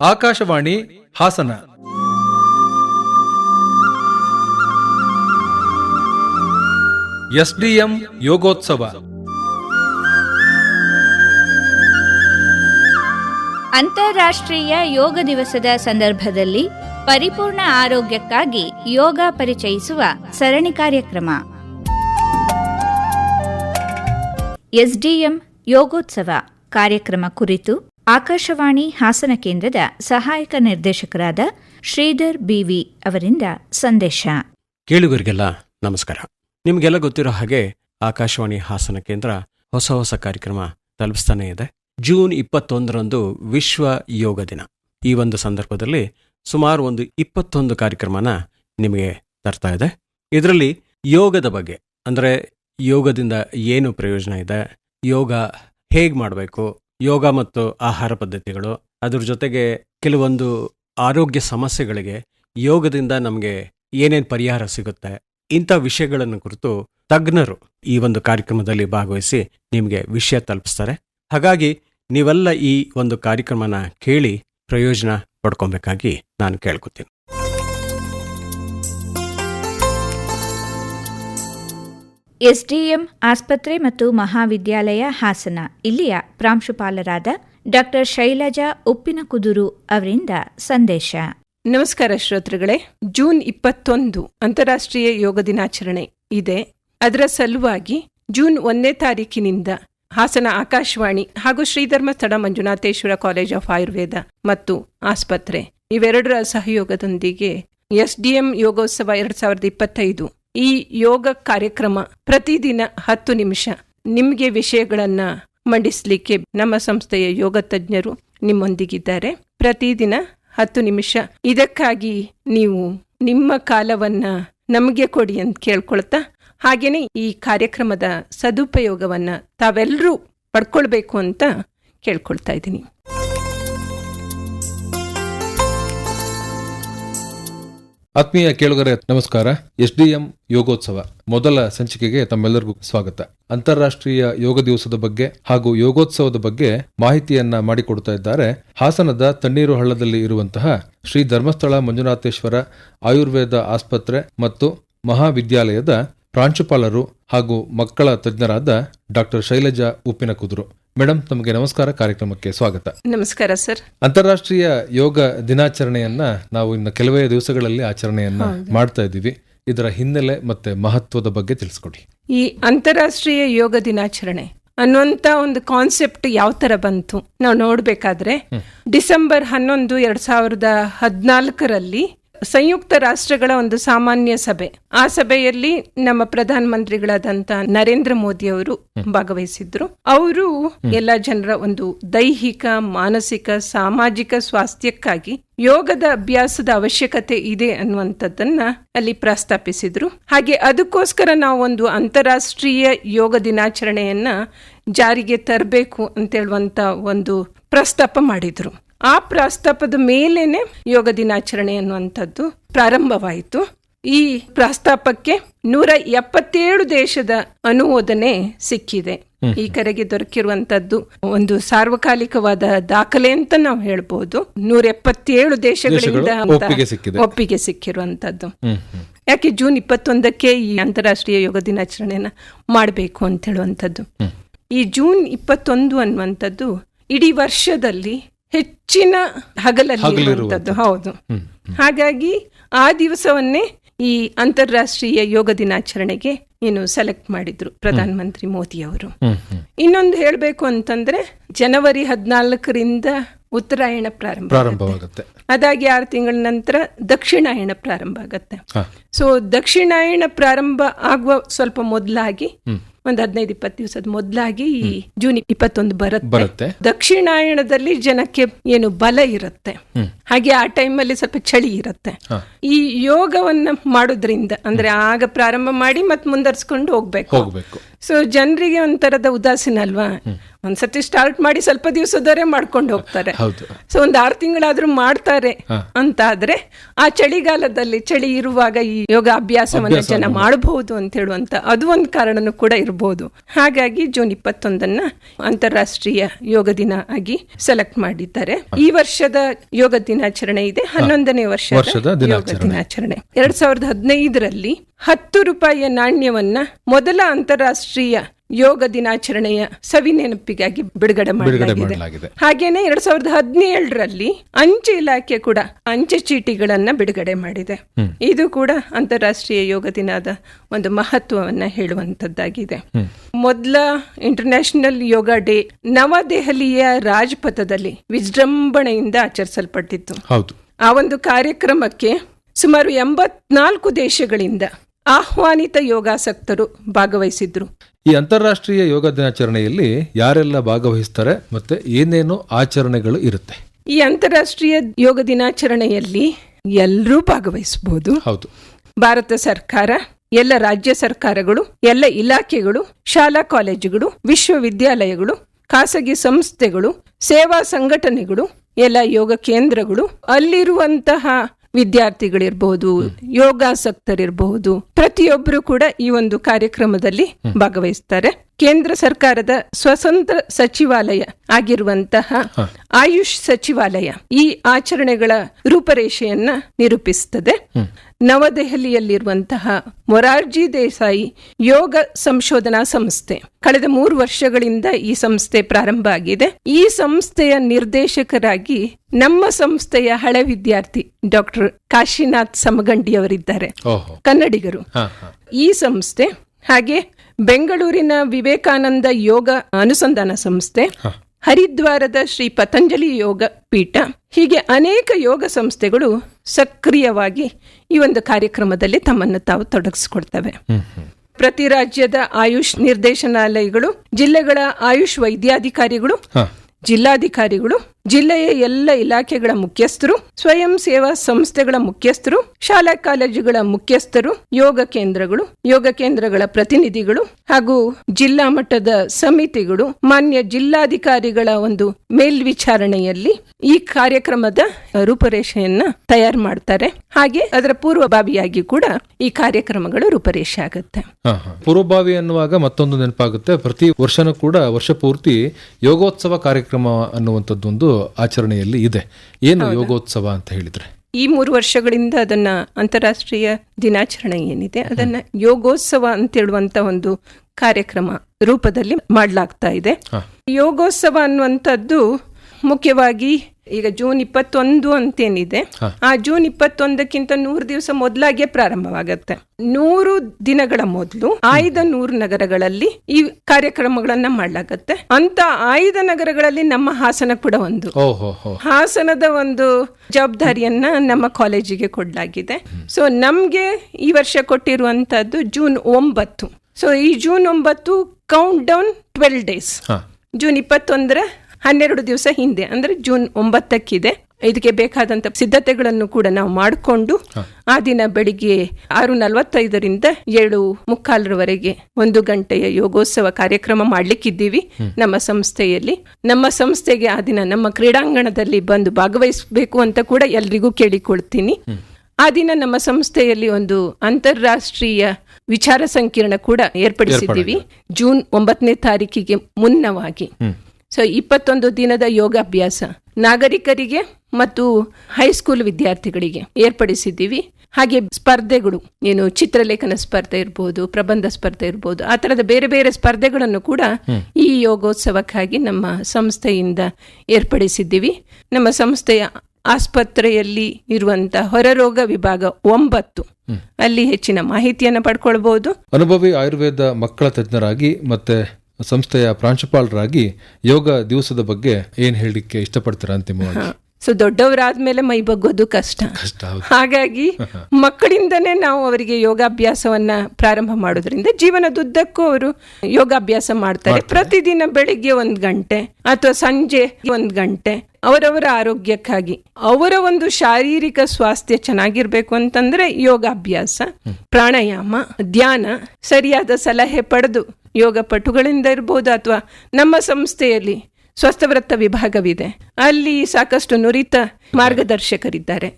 Akashvani Hassan. SDM ಯೋಗೋತ್ಸವ. ಅಂತಾರಾಷ್ಟ್ರೀಯ yoga ದಿವಸದ ಸಂದರ್ಭದಲ್ಲಿ ಪರಿಪೂರ್ಣ ಆರೋಗ್ಯಕ್ಕಾಗಿ ಯೋಗ ಪರಿಚಯಿಸುವ ಸರಣಿ ಕಾರ್ಯಕ್ರಮ. ಎಸ್ಡಿಎಂ ಯೋಗೋತ್ಸವ ಕಾರ್ಯಕ್ರಮ ಕುರಿತು ಆಕಾಶವಾಣಿ ಹಾಸನ ಕೇಂದ್ರದ ಸಹಾಯಕ ನಿರ್ದೇಶಕರಾದ ಶ್ರೀಧರ್ ಬಿವಿ ಅವರಿಂದ ಸಂದೇಶ. ಕೇಳುಗರಿಗೆಲ್ಲ ನಮಸ್ಕಾರ. ನಿಮಗೆಲ್ಲ ಗೊತ್ತಿರೋ ಹಾಗೆ ಆಕಾಶವಾಣಿ ಹಾಸನ ಕೇಂದ್ರ ಹೊಸ ಹೊಸ ಕಾರ್ಯಕ್ರಮ ತಲುಪಿಸ್ತಾನೆ ಇದೆ. ಜೂನ್ ಇಪ್ಪತ್ತೊಂದರಂದು ವಿಶ್ವ ಯೋಗ ದಿನ. ಈ ಒಂದು ಸಂದರ್ಭದಲ್ಲಿ ಸುಮಾರು ಒಂದು ಇಪ್ಪತ್ತೊಂದು ಕಾರ್ಯಕ್ರಮನ ನಿಮಗೆ ತರ್ತಾ ಇದೆ. ಇದರಲ್ಲಿ ಯೋಗದ ಬಗ್ಗೆ, ಅಂದರೆ ಯೋಗದಿಂದ ಏನು ಪ್ರಯೋಜನ ಇದೆ, ಯೋಗ ಹೇಗೆ ಮಾಡಬೇಕು ಯೋಗ ಮತ್ತು ಆಹಾರ ಪದ್ಧತಿಗಳು. ಅದ್ರ ಜೊತೆಗೆ ಕೆಲವೊಂದು ಆರೋಗ್ಯ ಸಮಸ್ಯೆಗಳಿಗೆ ಯೋಗದಿಂದ ನಮಗೆ ಏನೇನು ಪರಿಹಾರ ಸಿಗುತ್ತೆ, ಇಂಥ ವಿಷಯಗಳನ್ನು ಕುರಿತು ತಜ್ಞರು ಈ ಒಂದು ಕಾರ್ಯಕ್ರಮದಲ್ಲಿ ಭಾಗವಹಿಸಿ ನಿಮಗೆ ವಿಷಯ ತಲುಪಿಸ್ತಾರೆ. ಹಾಗಾಗಿ ನೀವೆಲ್ಲ ಈ ಒಂದು ಕಾರ್ಯಕ್ರಮನ ಕೇಳಿ ಪ್ರಯೋಜನ ಪಡ್ಕೊಬೇಕಾಗಿ ನಾನು ಕೇಳ್ಕೊತೀನಿ. ಎಸ್ಡಿಎಂ ಆಸ್ಪತ್ರೆ ಮತ್ತು ಮಹಾವಿದ್ಯಾಲಯ ಹಾಸನ. ಇಲ್ಲಿಯ ಪ್ರಾಂಶುಪಾಲರಾದ ಡಾಕ್ಟರ್ ಶೈಲಜಾ ಉಪ್ಪಿನಕುದುರು ಅವರಿಂದ ಸಂದೇಶ. ನಮಸ್ಕಾರ ಶ್ರೋತೃಗಳೇ. ಜೂನ್ ಇಪ್ಪತ್ತೊಂದು ಅಂತಾರಾಷ್ಟ್ರೀಯ ಯೋಗ ದಿನಾಚರಣೆ ಇದೆ. ಅದರ ಸಲುವಾಗಿ ಜೂನ್ ಒಂದನೇ ತಾರೀಕಿನಿಂದ ಹಾಸನ ಆಕಾಶವಾಣಿ ಹಾಗೂ ಶ್ರೀಧರ್ಮಸ್ಥಳ ಮಂಜುನಾಥೇಶ್ವರ ಕಾಲೇಜ್ ಆಫ್ ಆಯುರ್ವೇದ ಮತ್ತು ಆಸ್ಪತ್ರೆ ಇವೆರಡರ ಸಹಯೋಗದೊಂದಿಗೆ ಎಸ್ಡಿಎಂ ಯೋಗೋತ್ಸವ ಎರಡ್ ಸಾವಿರದ ಇಪ್ಪತ್ತೈದು ಈ ಯೋಗ ಕಾರ್ಯಕ್ರಮ ಪ್ರತಿದಿನ ಹತ್ತು ನಿಮಿಷ. ನಿಮಗೆ ವಿಷಯಗಳನ್ನು ಮಂಡಿಸಲಿಕ್ಕೆ ನಮ್ಮ ಸಂಸ್ಥೆಯ ಯೋಗ ತಜ್ಞರು ನಿಮ್ಮೊಂದಿಗಿದ್ದಾರೆ. ಪ್ರತಿದಿನ ಹತ್ತು ನಿಮಿಷ. ಇದಕ್ಕಾಗಿ ನೀವು ನಿಮ್ಮ ಕಾಲವನ್ನ ನಮಗೆ ಕೊಡಿ ಅಂತ ಕೇಳ್ಕೊಳ್ತಾ, ಹಾಗೇನೆ ಈ ಕಾರ್ಯಕ್ರಮದ ಸದುಪಯೋಗವನ್ನ ತಾವೆಲ್ಲರೂ ಪಡ್ಕೊಳ್ಬೇಕು ಅಂತ ಕೇಳ್ಕೊಳ್ತಾ ಇದ್ದೀನಿ. ಆತ್ಮೀಯ ಕೇಳುಗರೆ, ನಮಸ್ಕಾರ. ಎಸ್ ಡಿ ಎಂ ಯೋಗೋತ್ಸವ, ಮೊದಲ ಸಂಚಿಕೆಗೆ ತಮ್ಮೆಲ್ಲರಿಗೂ ಸ್ವಾಗತ. ಅಂತಾರಾಷ್ಟ್ರೀಯ ಯೋಗ ದಿವಸದ ಬಗ್ಗೆ ಹಾಗೂ ಯೋಗೋತ್ಸವದ ಬಗ್ಗೆ ಮಾಹಿತಿಯನ್ನ ಮಾಡಿಕೊಡ್ತಾ ಇದ್ದಾರೆ. ಹಾಸನದ ತಣ್ಣೀರು ಹಳ್ಳದಲ್ಲಿ ಇರುವಂತಹ ಶ್ರೀ ಧರ್ಮಸ್ಥಳ ಮಂಜುನಾಥೇಶ್ವರ ಆಯುರ್ವೇದ ಆಸ್ಪತ್ರೆ ಮತ್ತು ಮಹಾವಿದ್ಯಾಲಯದ ಪ್ರಾಂಶುಪಾಲರು ಹಾಗೂ ಮಕ್ಕಳ ತಜ್ಞರಾದ ಡಾಕ್ಟರ್ ಶೈಲಜಾ ಉಪ್ಪಿನಕುದುರು. ಮೇಡಮ್ ತಮಗೆ ನಮಸ್ಕಾರ. ಕಾರ್ಯಕ್ರಮಕ್ಕೆ ಸ್ವಾಗತ. ನಮಸ್ಕಾರ ಸರ್. ಅಂತಾರಾಷ್ಟ್ರೀಯ ಯೋಗ ದಿನಾಚರಣೆಯನ್ನ ನಾವು ಇನ್ನು ಕೆಲವೇ ದಿವಸಗಳಲ್ಲಿ ಆಚರಣೆಯನ್ನ ಮಾಡ್ತಾ ಇದ್ದೀವಿ. ಇದರ ಹಿನ್ನೆಲೆ ಮತ್ತೆ ಮಹತ್ವದ ಬಗ್ಗೆ ತಿಳಿಸ್ಕೊಡಿ. ಈ ಅಂತಾರಾಷ್ಟ್ರೀಯ ಯೋಗ ದಿನಾಚರಣೆ ಅನ್ನುವಂತ ಒಂದು ಕಾನ್ಸೆಪ್ಟ್ ಯಾವ ತರ ಬಂತು? ನಾವು ನೋಡ್ಬೇಕಾದ್ರೆ ಡಿಸೆಂಬರ್ ಹನ್ನೊಂದು ಎರಡ್ ಸಾವಿರದ ಹದಿನಾಲ್ಕರಲ್ಲಿ ಸಂಯುಕ್ತ ರಾಷ್ಟ್ರಗಳ ಒಂದು ಸಾಮಾನ್ಯ ಸಭೆ. ಆ ಸಭೆಯಲ್ಲಿ ನಮ್ಮ ಪ್ರಧಾನ ಮಂತ್ರಿಗಳಾದಂತಹ ನರೇಂದ್ರ ಮೋದಿ ಅವರು ಭಾಗವಹಿಸಿದ್ರು. ಅವರು ಎಲ್ಲ ಜನರ ಒಂದು ದೈಹಿಕ ಮಾನಸಿಕ ಸಾಮಾಜಿಕ ಸ್ವಾಸ್ಥ್ಯಕ್ಕಾಗಿ ಯೋಗದ ಅಭ್ಯಾಸದ ಅವಶ್ಯಕತೆ ಇದೆ ಅನ್ನುವಂಥದ್ದನ್ನ ಅಲ್ಲಿ ಪ್ರಸ್ತಾಪಿಸಿದ್ರು. ಹಾಗೆ ಅದಕ್ಕೋಸ್ಕರ ನಾವು ಒಂದು ಅಂತಾರಾಷ್ಟ್ರೀಯ ಯೋಗ ದಿನಾಚರಣೆಯನ್ನ ಜಾರಿಗೆ ತರಬೇಕು ಅಂತ ಹೇಳುವಂತ ಒಂದು ಪ್ರಸ್ತಾಪ ಮಾಡಿದ್ರು. ಆ ಪ್ರಸ್ತಾಪದ ಮೇಲೇನೆ ಯೋಗ ದಿನಾಚರಣೆ ಅನ್ನುವಂಥದ್ದು ಪ್ರಾರಂಭವಾಯಿತು. ಈ ಪ್ರಸ್ತಾಪಕ್ಕೆ ನೂರ ಎಪ್ಪತ್ತೇಳು ದೇಶದ ಅನುಮೋದನೆ ಸಿಕ್ಕಿದೆ. ಈ ಕರೆಗೆ ದೊರಕಿರುವಂತದ್ದು ಒಂದು ಸಾರ್ವಕಾಲಿಕವಾದ ದಾಖಲೆ ಅಂತ ನಾವು ಹೇಳ್ಬೋದು. ನೂರ ಎಪ್ಪತ್ತೇಳು ದೇಶಗಳಿಂದ ಒಪ್ಪಿಗೆ ಸಿಕ್ಕಿರುವಂತದ್ದು ಯಾಕೆ ಜೂನ್ ಇಪ್ಪತ್ತೊಂದಕ್ಕೆ ಈ ಅಂತಾರಾಷ್ಟ್ರೀಯ ಯೋಗ ದಿನಾಚರಣೆಯನ್ನ ಮಾಡಬೇಕು ಅಂತ ಹೇಳುವಂಥದ್ದು. ಈ ಜೂನ್ ಇಪ್ಪತ್ತೊಂದು ಅನ್ನುವಂಥದ್ದು ಇಡೀ ವರ್ಷದಲ್ಲಿ ಹೆಚ್ಚಿನ ಹಗಲಲ್ಲಿ ಹೌದು. ಹಾಗಾಗಿ ಆ ದಿವಸವನ್ನೇ ಈ ಅಂತಾರಾಷ್ಟ್ರೀಯ ಯೋಗ ದಿನಾಚರಣೆಗೆ ಏನು ಸೆಲೆಕ್ಟ್ ಮಾಡಿದ್ರು ಪ್ರಧಾನ ಮಂತ್ರಿ ಮೋದಿ ಅವರು ಇನ್ನೊಂದು ಹೇಳಬೇಕು ಅಂತಂದ್ರೆ ಜನವರಿ ಹದಿನಾಲ್ಕರಿಂದ ಉತ್ತರಾಯಣ ಪ್ರಾರಂಭ ಆಗುತ್ತೆ. ಅದಾಗಿ ಆರು ತಿಂಗಳ ನಂತರ ದಕ್ಷಿಣಾಯಣ ಪ್ರಾರಂಭ ಆಗತ್ತೆ. ಸೊ ದಕ್ಷಿಣಾಯಣ ಪ್ರಾರಂಭ ಆಗುವ ಸ್ವಲ್ಪ ಮೊದಲಾಗಿ ಒಂದ್ ಹದಿನೈದು ಇಪ್ಪತ್ತು ದಿವಸದ ಮೊದಲಾಗಿ ಈ ಜೂನ್ ಇಪ್ಪತ್ತೊಂದು ಬರುತ್ತೆ. ಬರುತ್ತೆ. ದಕ್ಷಿಣಾಯಣದಲ್ಲಿ ಜನಕ್ಕೆ ಏನು ಬಲ ಇರುತ್ತೆ. ಹಾಗೆ ಆ ಟೈಮಲ್ಲಿ ಸ್ವಲ್ಪ ಚಳಿ ಇರುತ್ತೆ. ಈ ಯೋಗವನ್ನ ಮಾಡೋದ್ರಿಂದ ಅಂದ್ರೆ ಆಗ ಪ್ರಾರಂಭ ಮಾಡಿ ಮತ್ತೆ ಮುಂದರ್ಸ್ಕೊಂಡು ಹೋಗ್ಬೇಕು. ಹೋಗ್ಬೇಕು. ಸೊ ಜನರಿಗೆ ಒಂಥರದ ಉದಾಸೀನ ಅಲ್ವಾ? ಒಂದ್ಸತಿ ಸ್ಟಾರ್ಟ್ ಮಾಡಿ ಸ್ವಲ್ಪ ದಿವಸದವರೇ ಮಾಡ್ಕೊಂಡು ಹೋಗ್ತಾರೆ. ಸೊ ಒಂದ್ ಆರು ತಿಂಗಳಾದ್ರೂ ಮಾಡ್ತಾರೆ ಅಂತ ಆದ್ರೆ ಆ ಚಳಿಗಾಲದಲ್ಲಿ ಚಳಿ ಇರುವಾಗ ಈ ಯೋಗ ಅಭ್ಯಾಸವನ್ನ ಜನ ಮಾಡಬಹುದು ಅಂತ ಹೇಳುವಂತ ಅದು ಒಂದು ಕಾರಣನೂ ಕೂಡ ಇರಬಹುದು ಹಾಗಾಗಿ ಜೂನ್ ಇಪ್ಪತ್ತೊಂದನ್ನ ಅಂತಾರಾಷ್ಟ್ರೀಯ ಯೋಗ ದಿನ ಆಗಿ ಸೆಲೆಕ್ಟ್ ಮಾಡಿದ್ದಾರೆ. ಈ ವರ್ಷದ ಯೋಗ ದಿನಾಚರಣೆ ಇದೆ ಹನ್ನೊಂದನೇ ವರ್ಷದ ಯೋಗ. ದಿನಾಚರಣೆ ಎರಡ್ ಸಾವಿರದ ಹದಿನೈದರಲ್ಲಿ ಹತ್ತು ರೂಪಾಯಿಯ ನಾಣ್ಯವನ್ನ ಮೊದಲ ಅಂತಾರಾಷ್ಟ್ರೀಯ ಯೋಗ ದಿನಾಚರಣೆಯ ಸವಿ ನೆನಪಿಗಾಗಿ ಬಿಡುಗಡೆ ಮಾಡಲಾಗಿದೆ. ಹಾಗೇನೆ ಎರಡ್ ಸಾವಿರದ ಹದಿನೇಳರಲ್ಲಿ ಅಂಚೆ ಇಲಾಖೆ ಕೂಡ ಅಂಚೆ ಚೀಟಿಗಳನ್ನ ಬಿಡುಗಡೆ ಮಾಡಿದೆ. ಇದು ಕೂಡ ಅಂತಾರಾಷ್ಟ್ರೀಯ ಯೋಗ ದಿನದ ಒಂದು ಮಹತ್ವವನ್ನ ಹೇಳುವಂತದ್ದಾಗಿದೆ. ಮೊದಲ ಇಂಟರ್ನ್ಯಾಷನಲ್ ಯೋಗ ಡೇ ನವದೆಹಲಿಯ ರಾಜ್ಪಥದಲ್ಲಿ ವಿಜೃಂಭಣೆಯಿಂದ ಆಚರಿಸಲ್ಪಟ್ಟಿತ್ತು. ಆ ಒಂದು ಕಾರ್ಯಕ್ರಮಕ್ಕೆ ಸುಮಾರು ಎಂಬತ್ನಾಲ್ಕು ದೇಶಗಳಿಂದ ಆಹ್ವಾನಿತ ಯೋಗಾಸಕ್ತರು ಭಾಗವಹಿಸಿದ್ರು. ಈ ಅಂತಾರಾಷ್ಟ್ರೀಯ ಯೋಗ ದಿನಾಚರಣೆಯಲ್ಲಿ ಯಾರೆಲ್ಲ ಭಾಗವಹಿಸ್ತಾರೆ ಮತ್ತೆ ಏನೇನು ಆಚರಣೆಗಳು ಇರುತ್ತೆ? ಈ ಅಂತಾರಾಷ್ಟ್ರೀಯ ಯೋಗ ದಿನಾಚರಣೆಯಲ್ಲಿ ಎಲ್ಲರೂ ಭಾಗವಹಿಸಬಹುದು ಹೌದು. ಭಾರತ ಸರ್ಕಾರ ಎಲ್ಲ ರಾಜ್ಯ ಸರ್ಕಾರಗಳು ಎಲ್ಲ ಇಲಾಖೆಗಳು ಶಾಲಾ ಕಾಲೇಜುಗಳು ವಿಶ್ವವಿದ್ಯಾಲಯಗಳು ಖಾಸಗಿ ಸಂಸ್ಥೆಗಳು ಸೇವಾ ಸಂಘಟನೆಗಳು ಎಲ್ಲ ಯೋಗ ಕೇಂದ್ರಗಳು ಅಲ್ಲಿರುವಂತಹ ವಿದ್ಯಾರ್ಥಿಗಳಿರ್ಬಹುದು ಯೋಗಾಸಕ್ತರಿರಬಹುದು ಪ್ರತಿಯೊಬ್ಬರು ಕೂಡ ಈ ಒಂದು ಕಾರ್ಯಕ್ರಮದಲ್ಲಿ ಭಾಗವಹಿಸ್ತಾರೆ. ಕೇಂದ್ರ ಸರ್ಕಾರದ ಸ್ವತಂತ್ರ ಸಚಿವಾಲಯ ಆಗಿರುವಂತಹ ಆಯುಷ್ ಸಚಿವಾಲಯ ಈ ಆಚರಣೆಗಳ ರೂಪರೇಷೆಯನ್ನ ನಿರೂಪಿಸುತ್ತದೆ. ನವದೆಹಲಿಯಲ್ಲಿರುವಂತಹ ಮೊರಾರ್ಜಿ ದೇಸಾಯಿ ಯೋಗ ಸಂಶೋಧನಾ ಸಂಸ್ಥೆ. ಕಳೆದ ಮೂರು ವರ್ಷಗಳಿಂದ ಈ ಸಂಸ್ಥೆ ಪ್ರಾರಂಭ ಆಗಿದೆ. ಈ ಸಂಸ್ಥೆಯ ನಿರ್ದೇಶಕರಾಗಿ ನಮ್ಮ ಸಂಸ್ಥೆಯ ಹಳೆ ವಿದ್ಯಾರ್ಥಿ ಡಾಕ್ಟರ್ ಕಾಶಿನಾಥ್ ಸಮಗಂಡಿಯವರಿದ್ದಾರೆ. ಕನ್ನಡಿಗರು. ಈ ಸಂಸ್ಥೆ ಹಾಗೆ ಬೆಂಗಳೂರಿನ ವಿವೇಕಾನಂದ ಯೋಗ ಅನುಸಂಧಾನ ಸಂಸ್ಥೆ ಹರಿದ್ವಾರದ ಶ್ರೀ ಪತಂಜಲಿ ಯೋಗ ಪೀಠ ಹೀಗೆ ಅನೇಕ ಯೋಗ ಸಂಸ್ಥೆಗಳು ಸಕ್ರಿಯವಾಗಿ ಈ ಒಂದು ಕಾರ್ಯಕ್ರಮದಲ್ಲಿ ತಮ್ಮನ್ನು ತಾವು ಹ್ಮ್ ಪ್ರತಿ ರಾಜ್ಯದ ಆಯುಷ್ ನಿರ್ದೇಶನಾಲಯಗಳು ಜಿಲ್ಲೆಗಳ ಆಯುಷ್ ವೈದ್ಯಾಧಿಕಾರಿಗಳು ಜಿಲ್ಲಾಧಿಕಾರಿಗಳು ಜಿಲ್ಲೆಯ ಎಲ್ಲ ಇಲಾಖೆಗಳ ಮುಖ್ಯಸ್ಥರು, ಸ್ವಯಂ ಸೇವಾ ಸಂಸ್ಥೆಗಳ ಮುಖ್ಯಸ್ಥರು, ಶಾಲಾ ಕಾಲೇಜುಗಳ ಮುಖ್ಯಸ್ಥರು, ಯೋಗ ಕೇಂದ್ರಗಳು, ಯೋಗ ಕೇಂದ್ರಗಳ ಪ್ರತಿನಿಧಿಗಳು ಹಾಗೂ ಜಿಲ್ಲಾ ಮಟ್ಟದ ಸಮಿತಿಗಳು, ಮಾನ್ಯ ಜಿಲ್ಲಾಧಿಕಾರಿಗಳ ಒಂದು ಮೇಲ್ವಿಚಾರಣೆಯಲ್ಲಿ ಈ ಕಾರ್ಯಕ್ರಮದ ರೂಪರೇಷೆಯನ್ನ ತಯಾರು ಮಾಡ್ತಾರೆ. ಹಾಗೆ ಅದರ ಪೂರ್ವಭಾವಿಯಾಗಿ ಕೂಡ ಈ ಕಾರ್ಯಕ್ರಮಗಳು ರೂಪರೇಷೆ ಆಗುತ್ತೆ. ಪೂರ್ವಭಾವಿ ಅನ್ನುವಾಗ ಮತ್ತೊಂದು ನೆನಪಾಗುತ್ತೆ. ಪ್ರತಿ ವರ್ಷನೂ ಕೂಡ ವರ್ಷ ಪೂರ್ತಿ ಯೋಗೋತ್ಸವ ಕಾರ್ಯಕ್ರಮ ಅನ್ನುವಂಥದ್ದು ಒಂದು ಆಚರಣೆಯಲ್ಲಿ ಇದೆ. ಏನು ಯೋಗೋತ್ಸವ ಅಂತ ಹೇಳಿದ್ರೆ? ಈ ಮೂರು ವರ್ಷಗಳಿಂದ ಅದನ್ನ ಅಂತಾರಾಷ್ಟ್ರೀಯ ದಿನಾಚರಣೆ ಏನಿದೆ ಅದನ್ನ ಯೋಗೋತ್ಸವ ಅಂತ ಹೇಳುವಂತ ಒಂದು ಕಾರ್ಯಕ್ರಮ ರೂಪದಲ್ಲಿ ಮಾಡಲಾಗ್ತಾ ಇದೆ. ಯೋಗೋತ್ಸವ ಅನ್ನುವಂಥದ್ದು ಮುಖ್ಯವಾಗಿ ಈಗ ಜೂನ್ ಇಪ್ಪತ್ತೊಂದು ಅಂತೇನಿದೆ ಆ ಜೂನ್ ಇಪ್ಪತ್ತೊಂದಕ್ಕಿಂತ ನೂರು ದಿವಸ ಮೊದಲಾಗೆ ಪ್ರಾರಂಭವಾಗುತ್ತೆ. ನೂರು ದಿನಗಳ ಮೊದಲು ಆಯ್ದ ನೂರು ನಗರಗಳಲ್ಲಿ ಈ ಕಾರ್ಯಕ್ರಮಗಳನ್ನ ಮಾಡ್ಲಾಗತ್ತೆ. ಅಂತ ಆಯ್ದ ನಗರಗಳಲ್ಲಿ ನಮ್ಮ ಹಾಸನ ಕೂಡ ಒಂದು. ಹಾಸನದ ಒಂದು ಜವಾಬ್ದಾರಿಯನ್ನ ನಮ್ಮ ಕಾಲೇಜಿಗೆ ಕೊಡಲಾಗಿದೆ. ಸೊ ನಮ್ಗೆ ಈ ವರ್ಷ ಕೊಟ್ಟಿರುವಂತಹದ್ದು ಜೂನ್ ಒಂಬತ್ತು. ಸೊ ಈ ಜೂನ್ ಒಂಬತ್ತು count down twelve days June ಇಪ್ಪತ್ತೊಂದರ ಹನ್ನೆರಡು ದಿವಸ ಹಿಂದೆ ಅಂದ್ರೆ ಜೂನ್ ಒಂಬತ್ತಕ್ಕಿದೆ. ಇದಕ್ಕೆ ಬೇಕಾದಂತ ಸಿದ್ಧತೆಗಳನ್ನು ಕೂಡ ನಾವು ಮಾಡಿಕೊಂಡು ಆ ದಿನ ಬೆಳಿಗ್ಗೆ ಆರು ನಲವತ್ತೈದರಿಂದ ಏಳು ಮುಕ್ಕಾಲರವರೆಗೆ ಒಂದು ಗಂಟೆಯ ಯೋಗೋತ್ಸವ ಕಾರ್ಯಕ್ರಮ ಮಾಡಲಿಕ್ಕಿದ್ದೀವಿ ನಮ್ಮ ಸಂಸ್ಥೆಯಲ್ಲಿ. ನಮ್ಮ ಸಂಸ್ಥೆಗೆ ಆ ದಿನ ನಮ್ಮ ಕ್ರೀಡಾಂಗಣದಲ್ಲಿ ಬಂದು ಭಾಗವಹಿಸಬೇಕು ಅಂತ ಕೂಡ ಎಲ್ರಿಗೂ ಕೇಳಿಕೊಳ್ತೀನಿ. ಆ ದಿನ ನಮ್ಮ ಸಂಸ್ಥೆಯಲ್ಲಿ ಒಂದು ಅಂತಾರಾಷ್ಟ್ರೀಯ ವಿಚಾರ ಸಂಕಿರಣ ಕೂಡ ಏರ್ಪಡಿಸಿದ್ದೀವಿ. ಜೂನ್ ಒಂಬತ್ತನೇ ತಾರೀಕಿಗೆ ಮುನ್ನವಾಗಿ. ಸೊ ಇಪ್ಪತ್ತೊಂದು ದಿನದ ಯೋಗಾಭ್ಯಾಸ ನಾಗರಿಕರಿಗೆ ಮತ್ತು ಹೈಸ್ಕೂಲ್ ವಿದ್ಯಾರ್ಥಿಗಳಿಗೆ ಏರ್ಪಡಿಸಿದ್ದೀವಿ. ಹಾಗೆ ಸ್ಪರ್ಧೆಗಳು ಏನು ಚಿತ್ರಲೇಖನ ಸ್ಪರ್ಧೆ ಇರಬಹುದು ಪ್ರಬಂಧ ಸ್ಪರ್ಧೆ ಇರಬಹುದು ಆ ತರದ ಬೇರೆ ಬೇರೆ ಸ್ಪರ್ಧೆಗಳನ್ನು ಕೂಡ ಈ ಯೋಗೋತ್ಸವಕ್ಕಾಗಿ ನಮ್ಮ ಸಂಸ್ಥೆಯಿಂದ ಏರ್ಪಡಿಸಿದ್ದೀವಿ. ನಮ್ಮ ಸಂಸ್ಥೆಯ ಆಸ್ಪತ್ರೆಯಲ್ಲಿ ಇರುವಂತ ಹೊರರೋಗ ವಿಭಾಗ ಒಂಬತ್ತು. ಅಲ್ಲಿ ಹೆಚ್ಚಿನ ಮಾಹಿತಿಯನ್ನು ಪಡ್ಕೊಳ್ಬಹುದು ಅನುಭವಿ ಆಯುರ್ವೇದ ಮಕ್ಕಳ ತಜ್ಞರಾಗಿ ಮತ್ತೆ ಸಂಸ್ಥೆಯ ಪ್ರಾಂಶುಪಾಲರಾಗಿ ಯೋಗ ದಿವಸದ ಬಗ್ಗೆ ಏನ್ ಹೇಳಲಿಕ್ಕೆ ಇಷ್ಟಪಡ್ತೀರಾ ಅಂತಿಮವಾಗಿ ಸೊ ದೊಡ್ಡವರಾದ್ಮೇಲೆ ಮೈ ಬಗ್ಗೋದು ಕಷ್ಟ. ಕಷ್ಟ ಹಾಗಾಗಿ ಮಕ್ಕಳಿಂದನೇ ನಾವು ಅವರಿಗೆ ಯೋಗಾಭ್ಯಾಸವನ್ನ ಪ್ರಾರಂಭ ಮಾಡೋದ್ರಿಂದ ಜೀವನದುದ್ದಕ್ಕೂ ಅವರು ಯೋಗಾಭ್ಯಾಸ ಮಾಡ್ತಾರೆ. ಪ್ರತಿದಿನ ಬೆಳಿಗ್ಗೆ ಒಂದ್ ಗಂಟೆ ಅಥವಾ ಸಂಜೆ ಒಂದ್ ಗಂಟೆ ಅವರವರ ಆರೋಗ್ಯಕ್ಕಾಗಿ. ಅವರ ಒಂದು ಶಾರೀರಿಕ ಸ್ವಾಸ್ಥ್ಯ ಚೆನ್ನಾಗಿರ್ಬೇಕು ಅಂತಂದ್ರೆ ಯೋಗಾಭ್ಯಾಸ ಪ್ರಾಣಾಯಾಮ ಧ್ಯಾನ ಸರಿಯಾದ ಸಲಹೆ ಪಡೆದು ಯೋಗ ಪಟುಗಳಿಂದ ಇರ್ಬೋದು ಅಥವಾ ನಮ್ಮ ಸಂಸ್ಥೆಯಲ್ಲಿ ಸ್ವಸ್ಥವ್ರತ ವಿಭಾಗವಿದೆ. ಅಲ್ಲಿ ಸಾಕಷ್ಟು ನುರಿತ ಮಾರ್ಗದರ್ಶಕರಿದ್ದಾರೆ.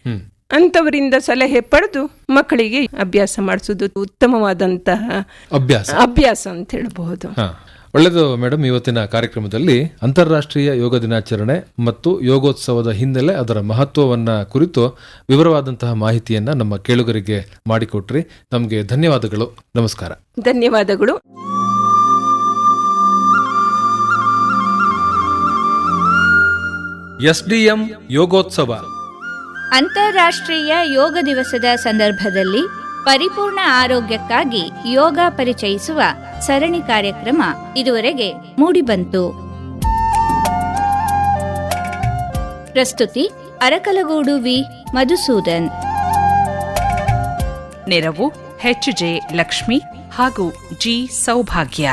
ಅಂಥವರಿಂದ ಸಲಹೆ ಪಡೆದು ಮಕ್ಕಳಿಗೆ ಅಭ್ಯಾಸ ಮಾಡಿಸೋದು ಉತ್ತಮವಾದಂತಹ ಅಭ್ಯಾಸ. ಅಭ್ಯಾಸ ಅಂತ ಹೇಳಬಹುದು. ಒಳ್ಳೆಯದು ಮೇಡಮ್ ಇವತ್ತಿನ ಕಾರ್ಯಕ್ರಮದಲ್ಲಿ ಅಂತಾರಾಷ್ಟ್ರೀಯ ಯೋಗ ದಿನಾಚರಣೆ ಮತ್ತು ಯೋಗೋತ್ಸವದ ಹಿನ್ನೆಲೆ ಅದರ ಮಹತ್ವವನ್ನ ಕುರಿತು ವಿವರವಾದಂತಹ ಮಾಹಿತಿಯನ್ನ ನಮ್ಮ ಕೇಳುಗರಿಗೆ ಮಾಡಿಕೊಟ್ರಿ. ನಮಗೆ ಧನ್ಯವಾದಗಳು. ನಮಸ್ಕಾರ. ಧನ್ಯವಾದಗಳು. ಎಸ್ಡಿಎಂ ಯೋಗೋತ್ಸವ. ಅಂತಾರಾಷ್ಟ್ರೀಯ ಯೋಗ ದಿವಸದ ಸಂದರ್ಭದಲ್ಲಿ ಪರಿಪೂರ್ಣ ಆರೋಗ್ಯಕ್ಕಾಗಿ ಯೋಗ ಪರಿಚಯಿಸುವ ಸರಣಿ ಕಾರ್ಯಕ್ರಮ ಇದುವರೆಗೆ ಮೂಡಿಬಂತು. ಪ್ರಸ್ತುತಿ ಅರಕಲಗೂಡು ವಿ. ಮಧುಸೂದನ್. ನೆರವು ಎಚ್. ಜೆ. ಲಕ್ಷ್ಮಿ ಹಾಗೂ ಜಿ. ಸೌಭಾಗ್ಯ.